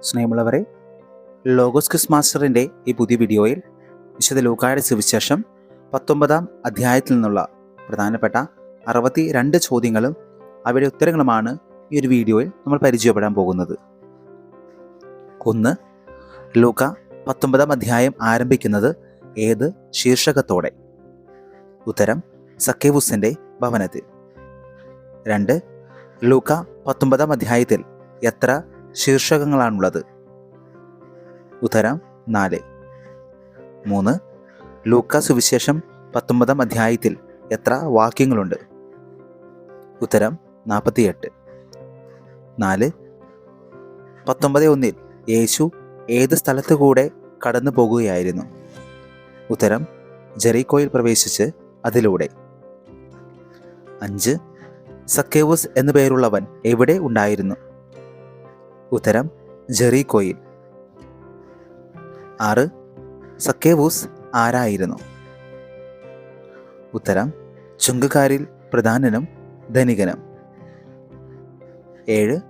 സ്നേഹമുള്ളവരെ logos Chris മാസ്റ്ററിന്റെ ഈ പുതിയ വീഡിയോയിൽ വിശുദ്ധ ലൂക്കായുടെ സുവിശേഷം പത്തൊമ്പതാം അധ്യായത്തിൽ നിന്നുള്ള പ്രധാനപ്പെട്ട അറുപത്തി രണ്ട് ചോദ്യങ്ങളും അവയുടെ ഉത്തരങ്ങളുമാണ് ഈ ഒരു വീഡിയോയിൽ നമ്മൾ പരിചയപ്പെടാൻ പോകുന്നത്. ഒന്ന് ലൂക്ക പത്തൊമ്പതാം അധ്യായം ആരംഭിക്കുന്നത് ഏത് ശീർഷകത്തോടെ? ഉത്തരം സക്കേവുസിന്റെ ഭവനത്തിൽ. രണ്ട് ലൂക്ക പത്തൊമ്പതാം അധ്യായത്തിൽ എത്ര ശീർഷകങ്ങളാണുള്ളത്. ഉത്തരം നാല്. മൂന്ന്. ലൂക്ക സുവിശേഷം പത്തൊമ്പതാം അധ്യായത്തിൽ എത്ര വാക്യങ്ങളുണ്ട്? ഉത്തരം നാൽപ്പത്തിയെട്ട്. നാല്. പത്തൊമ്പത് ഒന്നിൽ യേശു ഏത് സ്ഥലത്തു കൂടെ കടന്നു പോകുകയായിരുന്നു? ഉത്തരം ജെറിക്കോയിൽ പ്രവേശിച്ച് അതിലൂടെ. അഞ്ച്. സക്കേവസ് എന്നു പേരുള്ളവൻ എവിടെ ഉണ്ടായിരുന്നു? ഉത്തരം ജെറീകോയിൽ ആറ് സക്കേവൂസ് ആരായിരുന്നു? ഉത്തരം ചുങ്കക്കാരിൽ പ്രധാനനും ധനികനും. ഏഴ്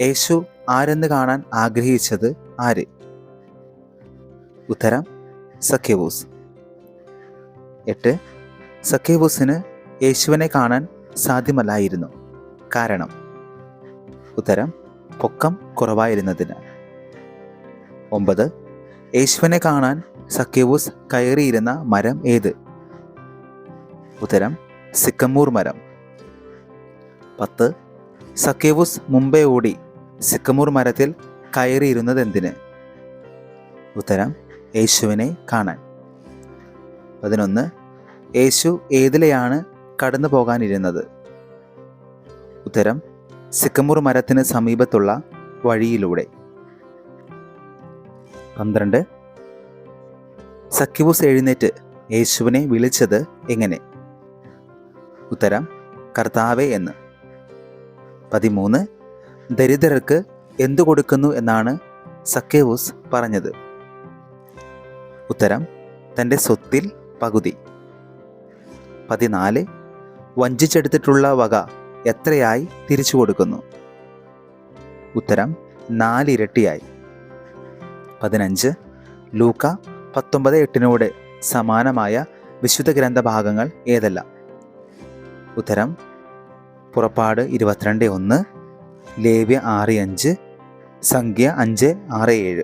യേശു ആരെന്ന് കാണാൻ ആഗ്രഹിച്ചത് ആര്? ഉത്തരം സക്കേവൂസ്. എട്ട് സക്കേവൂസിന് യേശുവിനെ കാണാൻ സാധ്യമല്ലായിരുന്നു. കാരണം ഉത്തരം പൊക്കം കുറവായിരുന്നതിന്. ഒമ്പത് യേശുവിനെ കാണാൻ സക്കേവൂസ് കയറിയിരുന്ന മരം ഏത്? ഉത്തരം സിക്കമ്മൂർ മരം. പത്ത് സക്കേവൂസ് മുംബൈ ഓടി സിക്കമൂർ മരത്തിൽ കയറിയിരുന്നത് എന്തിന് ഉത്തരം യേശുവിനെ കാണാൻ. പതിനൊന്ന് യേശു ഏതിലെയാണ് കടന്നു പോകാനിരുന്നത് ഉത്തരം സിക്കമൂർ മരത്തിന് സമീപത്തുള്ള വഴിയിലൂടെ. പന്ത്രണ്ട്. സക്കിബൂസ് എഴുന്നേറ്റ് യേശുവിനെ വിളിച്ചത് എങ്ങനെ? ഉത്തരം കർത്താവെ എന്ന്. പതിമൂന്ന്. ദരിദ്രർക്ക് എന്തു കൊടുക്കുന്നു എന്നാണ് സക്കേവൂസ് പറഞ്ഞത്. ഉത്തരം തന്റെ സ്വത്തിൽ പകുതി. പതിനാല്. വഞ്ചിച്ചെടുത്തിട്ടുള്ള വക എത്രയായി തിരിച്ചു കൊടുക്കുന്നു? ഉത്തരം നാലിരട്ടിയായി. പതിനഞ്ച്. ലൂക്ക പത്തൊമ്പത് എട്ടിനോട് സമാനമായ വിശുദ്ധ ഗ്രന്ഥ ഭാഗങ്ങൾ ഏതെല്ലാം? ഉത്തരം പുറപ്പാട് ഇരുപത്തിരണ്ട് ഒന്ന് ലേവ്യ ആറ് അഞ്ച് സംഖ്യ അഞ്ച് ആറ് ഏഴ്.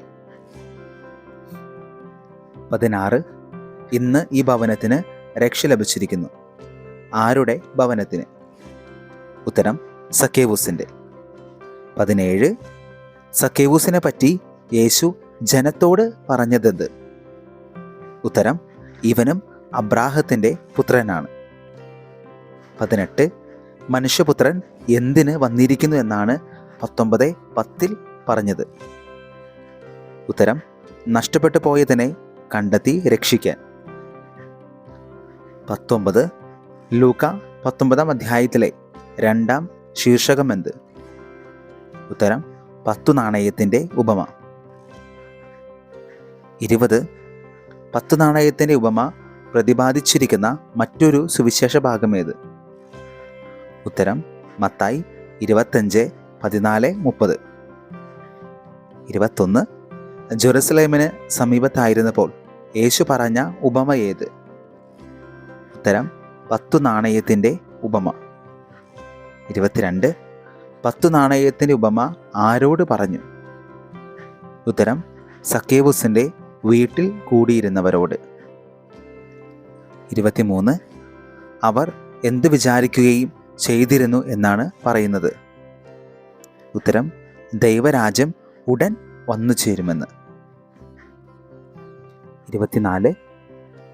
പതിനാറ്. ഇന്ന് ഈ ഭവനത്തിന് രക്ഷ ലഭിച്ചിരിക്കുന്നു. ആരുടെ ഭവനത്തിന്? ഉത്തരം സക്കേവൂസിന്റെ പതിനേഴ് സക്കേവൂസിനെ പറ്റി യേശു ജനത്തോട് പറഞ്ഞതെന്ത്? ഉത്തരം ഇവനും അബ്രാഹത്തിന്റെ പുത്രനാണ്. പതിനെട്ട് മനുഷ്യപുത്രൻ എന്തിന് വന്നിരിക്കുന്നു എന്നാണ് പത്തൊമ്പത് പത്തിൽ പറഞ്ഞത്. ഉത്തരം നഷ്ടപ്പെട്ടു പോയതിനെ കണ്ടെത്തി രക്ഷിക്കാൻ. പത്തൊമ്പത് ലൂക്ക പത്തൊമ്പതാം അധ്യായത്തിലെ രണ്ടാം ശീർഷകം എന്ത് ഉത്തരം പത്തു നാണയത്തിന്റെ ഉപമ. ഇരുപത് പത്തു നാണയത്തിന്റെ ഉപമ പ്രതിപാദിച്ചിരിക്കുന്ന മറ്റൊരു സുവിശേഷ ഭാഗമേത് ഉത്തരം മത്തായി ഇരുപത്തഞ്ച് പതിനാല് മുപ്പത്. ഇരുപത്തൊന്ന് ജെറുസലേമിന് സമീപത്തായിരുന്നപ്പോൾ യേശു പറഞ്ഞ ഉപമ ഏത്? ഉത്തരം പത്തു നാണയത്തിന്റെ ഉപമ. ഇരുപത്തിരണ്ട്. പത്തു നാണയത്തിന്റെ ഉപമ ആരോട് പറഞ്ഞു? ഉത്തരം സക്കേബുസിന്റെ വീട്ടിൽ കൂടിയിരുന്നവരോട്. ഇരുപത്തിമൂന്ന്. അവർ എന്ത് വിചാരിക്കുകയും ചെയ്തിരുന്നു എന്നാണ് പറയുന്നത്. ഉത്തരം ദൈവരാജ്യം ഉടൻ വന്നു ചേരുമെന്ന്. ഇരുപത്തിനാല്.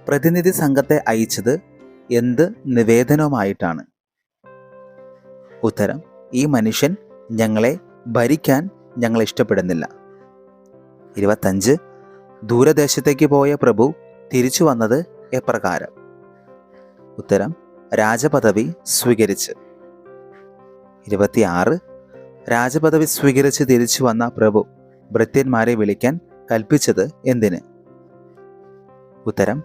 പ്രതിനിധി സംഘത്തെ അയച്ചത് എന്ത് നിവേദനവുമായിട്ടാണ്? ഉത്തരം ഈ മനുഷ്യൻ ഞങ്ങളെ ഭരിക്കാൻ ഞങ്ങൾ ഇഷ്ടപ്പെടുന്നില്ല. ഇരുപത്തഞ്ച് ദൂരദേശത്തേക്ക് പോയ പ്രഭു തിരിച്ചു വന്നത് എപ്രകാരം? ഉത്തരം രാജപദവി സ്വീകരിച്ച്. ഇരുപത്തിയാറ് രാജപദവി സ്വീകരിച്ച് തിരിച്ചു വന്ന പ്രഭു ഭൃത്യന്മാരെ വിളിക്കാൻ കൽപ്പിച്ചത് എന്തിന്? ഉത്തരം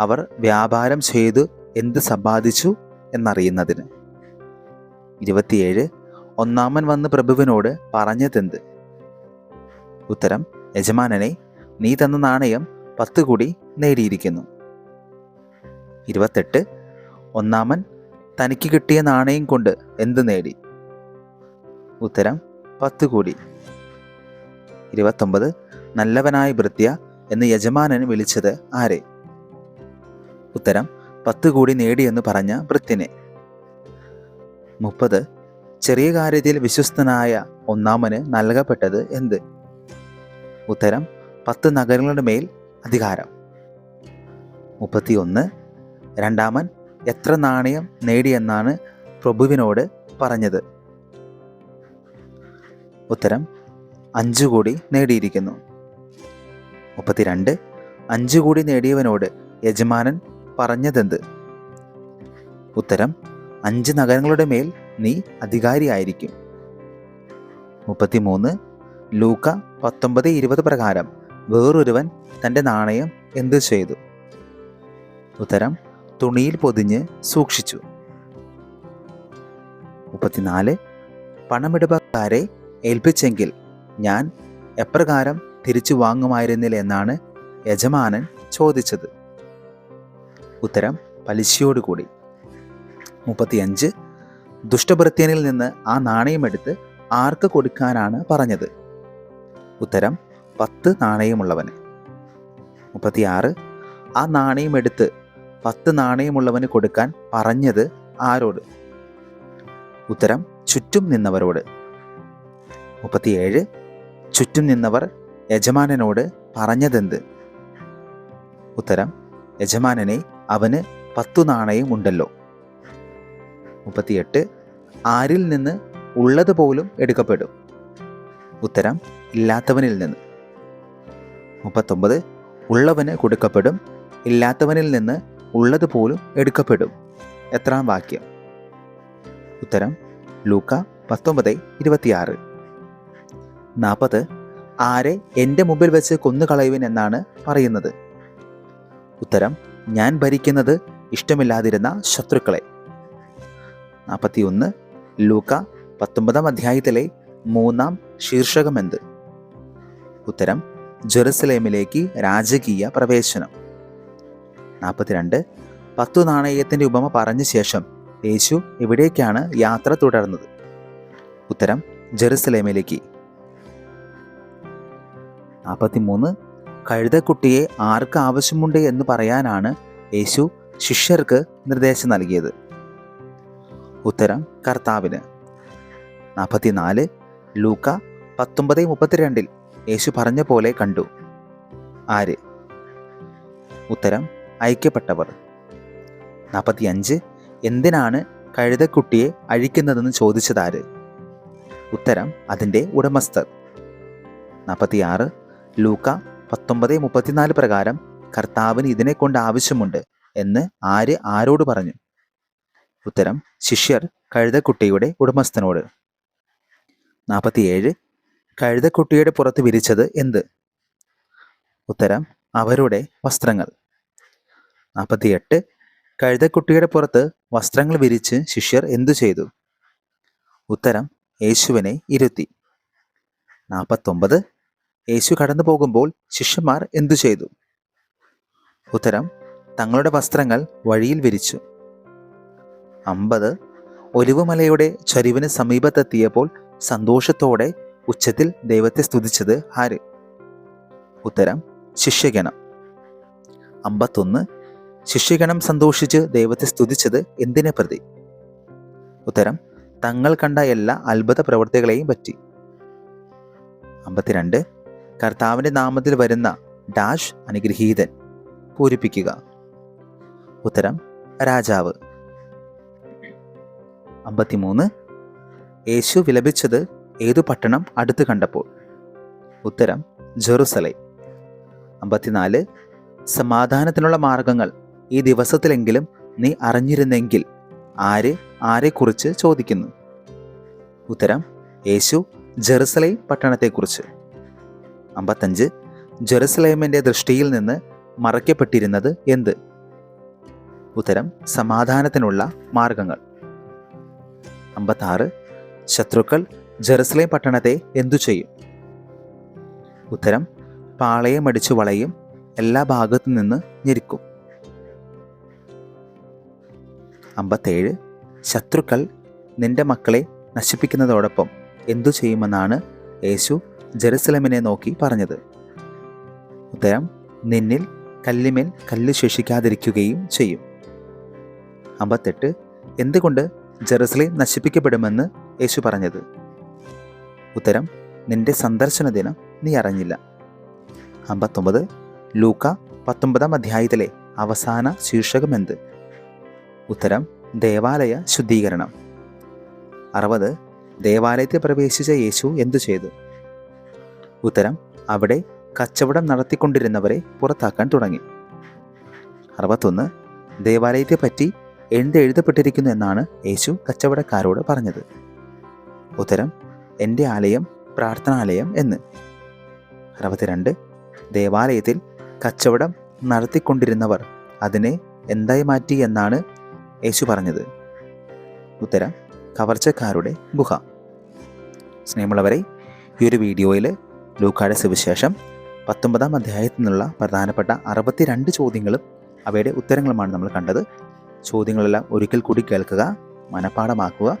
അവർ വ്യാപാരം ചെയ്തു എന്ത് സമ്പാദിച്ചു എന്നറിയുന്നതിന്. ഇരുപത്തിയേഴ് ഒന്നാമൻ വന്ന് പ്രഭുവിനോട് പറഞ്ഞതെന്ത്? ഉത്തരം യജമാനനെ നീ തന്ന നാണയം പത്ത് കൂടി നേടിയിരിക്കുന്നു. ഇരുപത്തെട്ട് ഒന്നാമൻ തനിക്ക് കിട്ടിയ നാണയം കൊണ്ട് എന്ത് നേടി? ഉത്തരം പത്ത് കൂടി. ഇരുപത്തൊമ്പത് നല്ലവനായ ഭൃത്യ എന്ന് യജമാനൻ വിളിച്ചത് ആരെ? ഉത്തരം പത്ത് കൂടി നേടിയെന്ന് പറഞ്ഞ ഭൃത്യനെ. മുപ്പത്. ചെറിയ കാര്യത്തിൽ വിശ്വസ്തനായ ഒന്നാമന് നൽകപ്പെട്ടത് എന്ത്? ഉത്തരം പത്ത് നഗരങ്ങളുടെ മേൽ അധികാരം. മുപ്പത്തിയൊന്ന്. രണ്ടാമൻ എത്ര നാണയം നേടിയെന്നാണ് പ്രഭുവിനോട് പറഞ്ഞത്? ഉത്തരം അഞ്ചു കോടി നേടിയിരിക്കുന്നു. മുപ്പത്തിരണ്ട്. അഞ്ചു കോടി നേടിയവനോട് യജമാനൻ പറഞ്ഞതെന്ത്? ഉത്തരം അഞ്ച് നഗരങ്ങളുടെ മേൽ നീ അധികാരിയായിരിക്കും. മുപ്പത്തിമൂന്ന്. ലൂക്ക പത്തൊമ്പത് ഇരുപത് പ്രകാരം വേറൊരുവൻ തന്റെ നാണയം എന്ത് ചെയ്തു? ഉത്തരം തുണിയിൽ പൊതിഞ്ഞ് സൂക്ഷിച്ചു. മുപ്പത്തിനാല്. പണമിടപാടുകാരെ ഏൽപ്പിച്ചെങ്കിൽ ഞാൻ എപ്രകാരം തിരിച്ചു വാങ്ങുമായിരുന്നില്ല എന്നാണ് യജമാനൻ ചോദിച്ചത്. ഉത്തരം പലിശയോടുകൂടി. മുപ്പത്തിയഞ്ച്. ദുഷ്ടഭൃത്യനിൽ നിന്ന് ആ നാണയമെടുത്ത് ആർക്ക് കൊടുക്കാനാണ് പറഞ്ഞത്? ഉത്തരം പത്ത് നാണയമുള്ളവന്. മുപ്പത്തിയാറ്. ആ നാണയമെടുത്ത് പത്ത് നാണയമുള്ളവന് കൊടുക്കാൻ പറഞ്ഞത് ആരോട്? ഉത്തരം ചുറ്റും നിന്നവരോട്. മുപ്പത്തിയേഴ്. ചുറ്റും നിന്നവർ യജമാനനോട് പറഞ്ഞതെന്ത്? ഉത്തരം യജമാനനെ അവന് പത്തു നാണയം ഉണ്ടല്ലോ മുപ്പത്തിയെട്ട് ആരിൽ നിന്ന് ഉള്ളത് പോലും എടുക്കപ്പെടും. ഉത്തരം ഇല്ലാത്തവനിൽ നിന്ന്. മുപ്പത്തൊമ്പത് ഉള്ളവന് കൊടുക്കപ്പെടും ഇല്ലാത്തവനിൽ നിന്ന് ഉള്ളത് പോലും എടുക്കപ്പെടും. എത്രാം വാക്യം? ഉത്തരം ലൂക്ക പത്തൊമ്പത് ഇരുപത്തിയാറ്. നാൽപ്പത് ആരെ എന്റെ മുമ്പിൽ വെച്ച് കൊന്നുകളയുവിൻ എന്നാണ് പറയുന്നത്. ഉത്തരം ഞാൻ ഭരിക്കുന്നത് ഇഷ്ടമില്ലാതിരുന്ന ശത്രുക്കളെ. നാൽപ്പത്തിയൊന്ന് ലൂക്ക പത്തൊമ്പതാം അധ്യായത്തിലെ മൂന്നാം ശീർഷകം എന്ത് ഉത്തരം ജെറുസലേമിലേക്ക് രാജകീയ പ്രവേശനം. നാൽപ്പത്തിരണ്ട് പത്തു നാണയത്തിന്റെ ഉപമ പറഞ്ഞ ശേഷം യേശു എവിടേക്കാണ് യാത്ര തുടർന്നത്? ഉത്തരം ജെറുസലേമിലേക്ക്. നാൽപ്പത്തിമൂന്ന് കഴുതക്കുട്ടിയെ ആർക്ക് ആവശ്യമുണ്ട് എന്ന് പറയാനാണ് യേശു ശിഷ്യർക്ക് നിർദ്ദേശം നൽകിയത്. ഉത്തരം കർത്താവിന്. നാൽപ്പത്തിനാല് ലൂക്ക പത്തൊമ്പത് മുപ്പത്തിരണ്ടിൽ യേശു പറഞ്ഞ പോലെ കണ്ടു. ആര്? ഉത്തരം ഐക്യപ്പെട്ടവർ നാൽപ്പത്തിയഞ്ച് എന്തിനാണ് കഴുതക്കുട്ടിയെ അഴിക്കുന്നതെന്ന് ചോദിച്ചതാര്? ഉത്തരം അതിന്റെ ഉടമസ്ഥർ. നാൽപ്പത്തിയാറ് ലൂക്ക പത്തൊമ്പത് മുപ്പത്തിനാല് പ്രകാരം കർത്താവിന് ഇതിനെ കൊണ്ട് ആവശ്യമുണ്ട് എന്ന് ആര് ആരോട് പറഞ്ഞു? ഉത്തരം ശിഷ്യർ കഴുതക്കുട്ടിയുടെ ഉടമസ്ഥനോട്. നാൽപ്പത്തിയേഴ് കഴുതക്കുട്ടിയുടെ പുറത്ത് വിരിച്ചത് എന്ത്? ഉത്തരം അവരുടെ വസ്ത്രങ്ങൾ. നാൽപ്പത്തിയെട്ട് കഴുതക്കുട്ടിയുടെ പുറത്ത് വസ്ത്രങ്ങൾ വിരിച്ച് ശിഷ്യർ എന്തു ചെയ്തു? ഉത്തരം യേശുവിനെ ഇരുത്തി. നാൽപ്പത്തൊമ്പത് യേശു കടന്നു പോകുമ്പോൾ ശിഷ്യന്മാർ എന്തു ചെയ്തു? ഉത്തരം തങ്ങളുടെ വസ്ത്രങ്ങൾ വഴിയിൽ വിരിച്ചു. അമ്പത്. ഒലിവുമലയുടെ ചരിവിന് സമീപത്തെത്തിയപ്പോൾ സന്തോഷത്തോടെ ഉച്ചത്തിൽ ദൈവത്തെ സ്തുതിച്ചത് ആര്? ഉത്തരം ശിഷ്യഗണം. അമ്പത്തൊന്ന്. ശിഷ്യഗണം സന്തോഷിച്ച് ദൈവത്തെ സ്തുതിച്ചത് എന്തിനെ പ്രതി? ഉത്തരം തങ്ങൾ കണ്ട എല്ലാ അത്ഭുത പ്രവൃത്തികളെയും പറ്റി. അമ്പത്തിരണ്ട്. കർത്താവിന്റെ നാമത്തിൽ വരുന്ന ഡാഷ് അനുഗ്രഹീതൻ പൂരിപ്പിക്കുക. ഉത്തരം രാജാവ്. അമ്പത്തിമൂന്ന്. യേശു വിലപിച്ചത് ഏതു പട്ടണം അടുത്ത് കണ്ടപ്പോൾ? ഉത്തരം ജെറുസലൈ. അമ്പത്തിനാല്. സമാധാനത്തിനുള്ള മാർഗങ്ങൾ. ഈ ദിവസത്തിലെങ്കിലും നീ അറിഞ്ഞിരുന്നെങ്കിൽ ആര് ആരെക്കുറിച്ച് ചോദിക്കുന്നു? ഉത്തരം യേശു ജെറുസലേം പട്ടണത്തെക്കുറിച്ച്. അമ്പത്തഞ്ച്. ജെറുസലേമിന്റെ ദൃഷ്ടിയിൽ നിന്ന് മറയ്ക്കപ്പെട്ടിരുന്നത് എന്ത്? ഉത്തരം സമാധാനത്തിനുള്ള മാർഗങ്ങൾ. അമ്പത്താറ്. ശത്രുക്കൾ ജെറുസലേം പട്ടണത്തെ എന്തു ചെയ്യും? ഉത്തരം പാളയമടിച്ചു വളയും എല്ലാ ഭാഗത്തു നിന്ന് ഞെരുക്കും. അമ്പത്തേഴ്. ശത്രുക്കൾ നിന്റെ മക്കളെ നശിപ്പിക്കുന്നതോടൊപ്പം എന്തു ചെയ്യുമെന്നാണ് യേശു ജെറുസലമിനെ നോക്കി പറഞ്ഞത്. ഉത്തരം നിന്നിൽ കല്ലിമേൽ കല്ല് ശേഷിക്കാതിരിക്കുകയും ചെയ്യും. അമ്പത്തെട്ട്. എന്തുകൊണ്ട് ജെറുസലേം നശിപ്പിക്കപ്പെടുമെന്ന് യേശു പറഞ്ഞത്. ഉത്തരം നിന്റെ സന്ദർശന ദിനം നീ അറിഞ്ഞില്ല. അമ്പത്തൊമ്പത് ലൂക്ക പത്തൊമ്പതാം അധ്യായത്തിലെ അവസാന ശീർഷകം എന്ത് ഉത്തരം ദേവാലയ ശുദ്ധീകരണം. അറുപത് ദേവാലയത്തിൽ പ്രവേശിച്ച യേശു എന്തു ചെയ്തു? ഉത്തരം അവിടെ കച്ചവടം നടത്തിക്കൊണ്ടിരുന്നവരെ പുറത്താക്കാൻ തുടങ്ങി. അറുപത്തൊന്ന് ദേവാലയത്തെ പറ്റി എന്ത് എഴുതപ്പെട്ടിരിക്കുന്നു എന്നാണ് യേശു കച്ചവടക്കാരോട് പറഞ്ഞത്. ഉത്തരം എന്റെ ആലയം പ്രാർത്ഥനാലയം എന്ന്. അറുപത്തിരണ്ട് ദേവാലയത്തിൽ കച്ചവടം നടത്തിക്കൊണ്ടിരുന്നവർ അതിനെ എന്തായി മാറ്റി എന്നാണ് യേശു പറഞ്ഞത്. ഉത്തരം കവർച്ചക്കാരുടെ ഗുഹ. സ്നേഹമുള്ളവരെ ഈ ഒരു വീഡിയോയിൽ ലൂക്കായുടെ സുവിശേഷം പത്തൊമ്പതാം അധ്യായത്തിൽ നിന്നുള്ള പ്രധാനപ്പെട്ട അറുപത്തിരണ്ട് ചോദ്യങ്ങളും അവയുടെ ഉത്തരങ്ങളുമാണ് നമ്മൾ കണ്ടത്. ചോദ്യങ്ങളെല്ലാം ഒരിക്കൽ കൂടി കേൾക്കുക മനഃപ്പാഠമാക്കുക.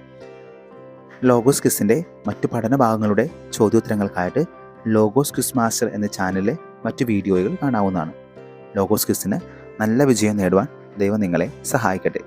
ലോഗോസ് ക്വിസിന്റെ മറ്റു പഠന ഭാഗങ്ങളുടെ ചോദ്യോത്തരങ്ങൾക്കായിട്ട് ലോഗോസ് ക്വിസ് മാസ്റ്റർ എന്ന ചാനലിലെ മറ്റു വീഡിയോകൾ കാണാവുന്നതാണ്. ലോഗോസ് ക്വിസിന് നല്ല വിജയം നേടുവാൻ ദൈവം നിങ്ങളെ സഹായിക്കട്ടെ.